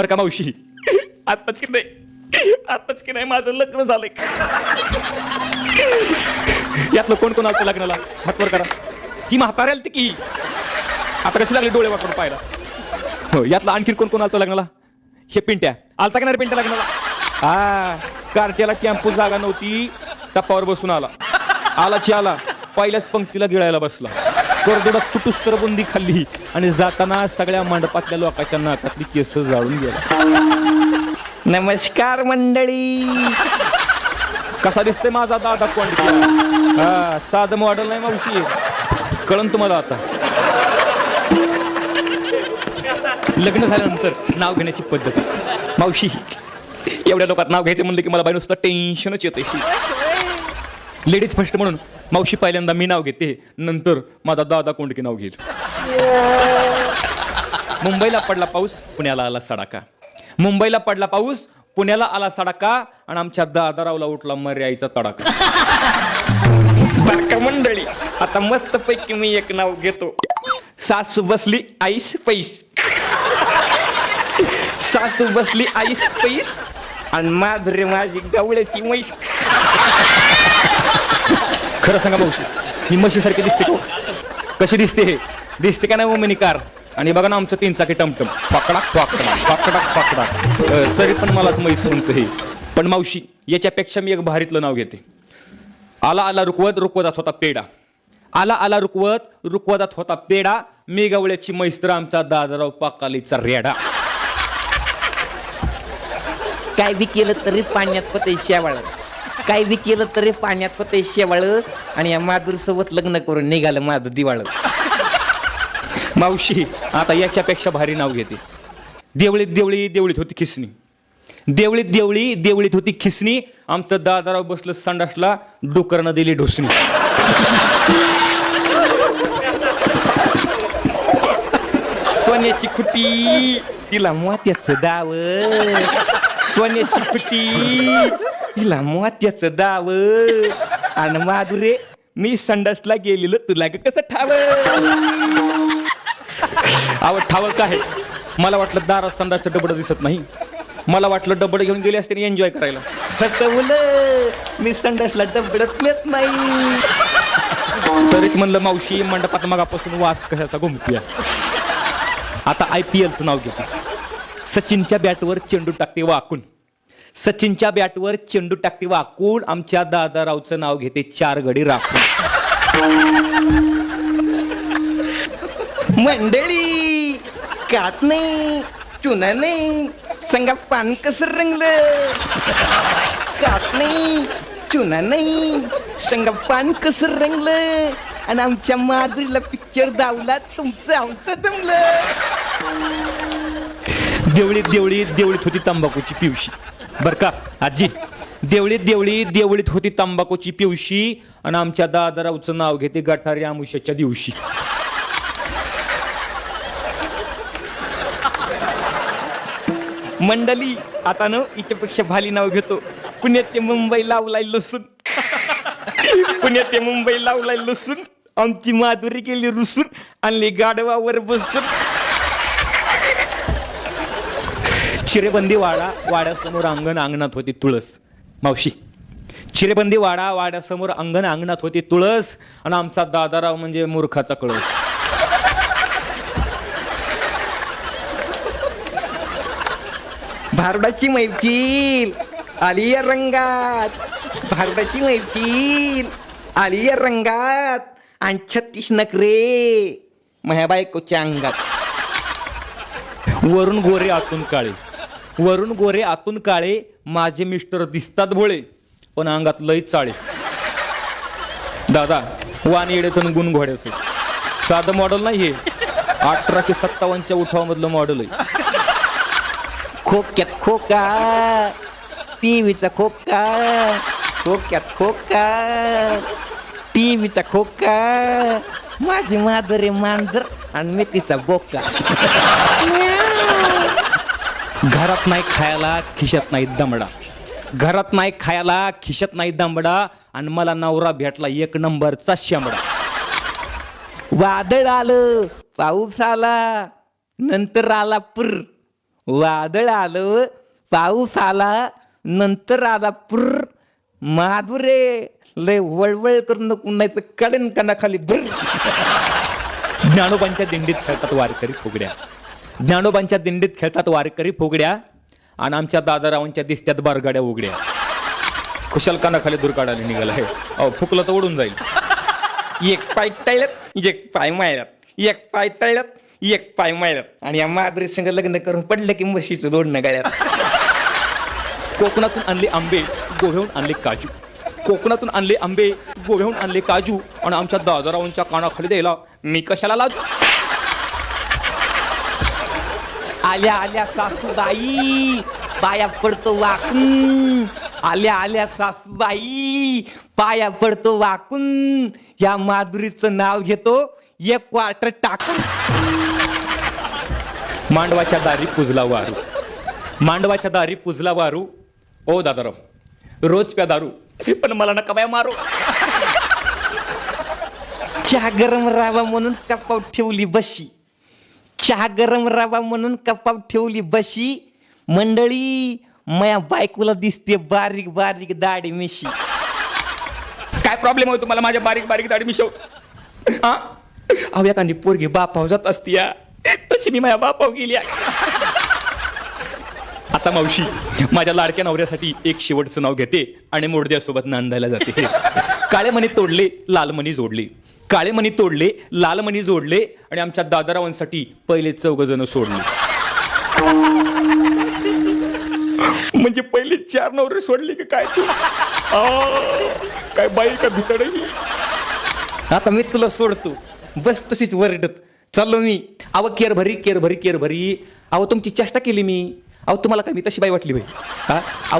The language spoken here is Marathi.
बरं का मावशी? आत्ताच की नाही. आत्ताच की नाही माझं लग्न झालंय. यातलं कोण कोण आलं लग्नाला? हातवर करा. ही म्हातारी आली की? आता कशी लागली डोळे वाटून पाहायला? हो यातलं आणखी कोण कोण आलतं लग्नाला? हे पिंट्या. आलता का नाही पिंट्या लग्नाला? हा कार्ट्याला कॅम्पू जागा नव्हती टप्पावर बसून आला. आलाची आला. पहिल्याच पंक्तीला गिळायला बसला. करदोडात तुटूस तर बुंदी खाल्ली आणि जाताना सगळ्या मंडपातल्या लोकांच्या नाकातली केस जाळून गेला. नमस्कार मंडळी. कसा दिसतोय माझा दादा कोंड हा साधं मॉडेल नाही मावशी. कळन तुम्हाला आता. लग्न झाल्यानंतर नाव घेण्याची पद्धत असते. मावशी एवढ्या लोकात नाव घ्यायचं म्हणलं की मला बाई नुसतं टेन्शनच येते लेडीज फर्स्ट म्हणून. मावशी पहिल्यांदा मी नाव घेते नंतर माझा दादा कोंडके नाव घेईल. मुंबईला पडला पाऊस पुण्याला आला सडाका. मुंबईला पडला पाऊस पुण्याला आला सडाका आणि आमच्या दादारावला उठला मर्याईचा तडाका. बाका मंडळी आता मस्त पैकी मी एक नाव घेतो. सासू बसली आईस पैस. सासू बसली आईस पैस. आणि माधुरी माझी गवळ्याची मैस खरं सांगा मावशी ही म्हशीसारखी दिसते का हो? कशी दिसते हे? दिसते का नाही हो मोमिनी कार? आणि बघा ना आमचं तीन चाकी टमटम पाकडा पाकडा पाकडा पाकडा तरी पण मलाच म्हैस म्हणतो हे. पण मावशी याच्यापेक्षा मी एक भारीतलं नाव घेते. आला आला रुकवत रुकवतात होता पेडा आला आला रुकवत रुकवतात होता पेडा मी गवळ्याची मैस्त्र आमचा दादाराव पाकालीचा रेडा. काय बी केलं तरी पाण्यात पते शेवाळा काय बी केलं तरी पाण्यात होते शेवाळ आणि या माधुर सोबत लग्न करून निघालं माझं दिवाळ. मावशी आता याच्यापेक्षा भारी नाव घेते. देवळीत देवळी देवळीत होती खिसणी. देवळीत देवळी देवळीत होती खिसणी. आमचं दादाराव बसलं संडासला डुकरनं दिली ढोसणी. सोन्याची खुटी तिला मोत्याचं दाव. सोन्याची खुटी तिला मोत्याचं दाव आणि माधुरे मी संडासला गेलेलो तुला ग कसं ठाव? आवड ठावं काय? मला वाटलं दारात संडासचं डबड दिसत नाही. मला वाटलं डबड घेऊन गेले असते एन्जॉय करायला. फसवलं मी संडासला डबडत मिळत नाही. तरीच म्हणलं मावशी मंडपात मगापासून वास कशाचा घुमतोय? आता आय पी एलचं नाव घेते. सचिनच्या बॅटवर चेंडू टाकते वाकून. सचिनच्या बॅटवर चेंडू टाकते वाकून आमच्या दादारावचं नाव घेते चार गडी राखून. मंडळी कात नाही चुना नाही संगा पान कसं रंगलं? कात नाही चुना नाही संगा पान कसं रंगलं? आणि आमच्या माधुरीला पिक्चर दावला तुमचं आमचं दमलं देवळीत देवळीत देवळीत होती तंबाखूची पिवशी. बर का आजी. देवळीत देवळी देवळीत होती तंबाखूची पिवशी आणि आमच्या दादारावचं नाव घेते गटारी आमुष्याच्या दिवशी. मंडळी आता न हिच्यापेक्षा भाली नाव घेतो. पुण्यात ते मुंबई लावलाय लसून पुण्यात ते मुंबई लावलाय लसून आमची माधुरी गेली रुसून आणली गाडवावर बसून. चिरेबंदी वाडा वाड्यासमोर अंगण अंगणात होती तुळस. मावशी चिरेबंदी वाडा वाड्यासमोर अंगण अंगणात होती तुळस आणि आमचा दादाराव म्हणजे मूर्खाचा कळस. भारडाची मैफिल आली या रंगात. भारडाची मैफिल आली या रंगात. आणि छत्तीस नखरे माझ्या बायकोच्या अंगात. वरून गोरे आतून काळे. वरून गोरे आतून काळे माझे मिस्टर दिसतात भोळे. पण अंगात लय चाळे. दादा वाण येड्याचं गुण घोड्याचं. साधं मॉडेल नाही हे. अठराशे सत्तावन्नच्या उठावामधलं मॉडेल आहे. खोक्यात खोका. टीव्हीचा खोका. खोक्यात खोका. टीव्हीचा खोका. माझी माधुरी मांजर आणि मी तिचा बोका. घरात नाही खायला खिशत नाही दमडा. घरात नाही खायला खिशत नाही दमडा आणि मला नवरा भेटला एक नंबरचा शेंबडा. वादळ आलं पाऊस आला नंतर आला पुर. वादळ आलं पाऊस आला नंतर आला पुर. माधुरे लय वळवळ करून नको नाही तर कडेन कणाखाली धुर. ज्ञानोबांच्या दिंडीत खेळतात वारकरी फुगड्या. ज्ञानोबांच्या दिंडीत खेळतात वारकरी फुगड्या आणि आमच्या दादारावांच्या दिसत्यात बारगाड्या उघड्या. कुशल कानाखाली दुर्गाडाला निघाला आहे अहो फुकलं तर उडून जाईल. एक पाय तळ्यात एक पाय माळ्यात एक पाय तळ्यात एक पाय माळ्यात आणि या माधुरी संघ लग्न करून पडलं की म्हशीचं दोडणं गळ्यात. कोकणातून आणले आंबे गोव्याहून आणले काजू. कोकणातून आणले आंबे गोव्याहून आणले काजू. आणि आमच्या दादारावांच्या कानाखाली द्यायला मी कशाला लाजू? आल्या आल्या सासूबाई. पाया पडतो वाकून. आल्या आल्या सासूबाई. पाया पडतो वाकून. या माधुरीचं नाव घेतो. एक क्वार्टर टाकून. मांडवाच्या दारी पुजला वारू. मांडवाच्या दारी पुजला वारू. ओ दादाराव रोज प्या दारू. पण मला नका बाया मारू. चहा गरम राहावा म्हणून कपाव ठेवली बशी. चहा गरम रवा म्हणून कपाव ठेवली बशी. मंडळी माया बायकोला दिसते बारीक बारीक दाढी मिशी. काय प्रॉब्लेम होतो तुम्हाला माझ्या बारीक बारीक दाढी मिशव? हा अहो एखादी पोरगी बापाव जात असती या. तशी मी माझ्या बापाव गेली आता मावशी माझ्या लाडक्या नवऱ्यासाठी एक शेवटचं नाव घेते आणि मोडद्यासोबत नांदायला जाते. काळे मणी तोडले लाल मणी जोडले. काळे मणी तोडले लाल मणी जोडले आणि आमच्या दादारावांसाठी पहिले चौघ जण सोडले. म्हणजे पहिले चार नवरे सोडले की काय तू? काय बाई का भितड आता मी तुला सोडतो. बस तशीच वरडत. चाललो मी. अव केर भरी केर भरी केर भरी. अहो तुमची चेष्टा केली मी. अहो तुम्हाला काय मी तशी बाई वाटली बाई? हा अहो